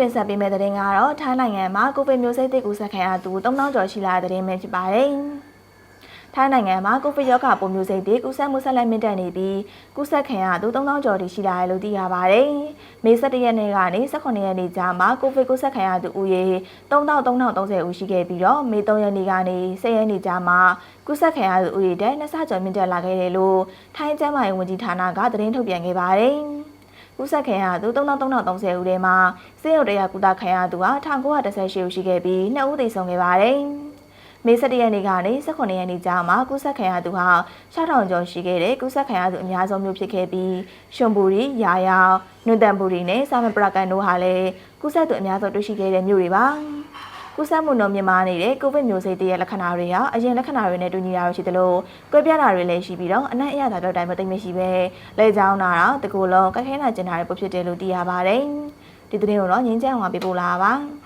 တင်ဆက်ပေးမယ့်သတင်းကတော့ထိုင်းနိုင်ငံမှာကိုဗစ်မျိုးစိတ်သစ်ကူးစက်ခံရသူ3000ကျော်ရှိလာတဲ့သတင်းပဲဖြစ်ပါတယ်။ထိုင်းနိုင်ငံမှာကိုဗစ်ရောဂါပိုးမျိုးစိတ်သစ်ကူးစက်မှုဆက်လက်မြင့်တက်နေပြီးကူးစက်ခံရသူ3000ကျော်ထိရှိလာတယ်လို့သိရပါတယ်။မေ17ရက်နေ့ကနေ18ရက်နေ့ကြားမှာကိုဗစ်ကူးစက်ခံရသူဦးရေ3330ဦးရှိခဲ့ပြီးတော့မေ3ရက်နေ့ကနေ10ရက်နေ့ကြားမှာကူးစက်ခံရသူဦးရေတဲ့နှစ်ဆကျော်မြင့်တက်လာခဲ့တယ်လို့ထိုင်းကျန်းမာရေးဝန်ကြီးဌာနကသတင်းထုတ်ပြန်ခဲ့ပါတယ်။ ကုသခံရသူ3330ဦးထဲမှာစေရုပ်တရားကုသခံရသူဟာ1918ဦးရှိခဲ့ပြီး2ဦးသေဆုံးခဲ့ပါတယ်။မေ17ရက်နေ့ကနေ18ရက်နေ့ကြားမှာကုသခံရသူဟာ6000ကျော်ရှိခဲ့တဲ့ကုသခံရသူအများဆုံးမျိုးဖြစ်ခဲ့ပြီးရှွန်ဘူရီ၊ရာယာ၊နွန်တန်ဘူရီနဲ့စာမပရကန်တို့ဟာလည်းကုသသူအများဆုံးတွေ့ရှိခဲ့တဲ့မျိုးတွေပါ။ ကုသမှုနှုန်းမြင့်မားနေတဲ့ကိုဗစ်မျိုးစိတ်တရဲ့လက္ခဏာတွေဟာအရင်လက္ခဏာတွေနဲ့တူညီတာတွေရှိသလိုကွဲပြားတာတွေလည်းရှိပြီးတော့အနက်အရသာတော့တိုင်းမသိမ့်မရှိပဲလဲချောင်းတာတော့တကူလုံးကခဲနာကျင်တာတွေပိုဖြစ်တယ်လို့သိရပါတယ်။ဒီသတင်းကိုတော့ငင်းချမ်းအောင်ပေးပို့လာပါ။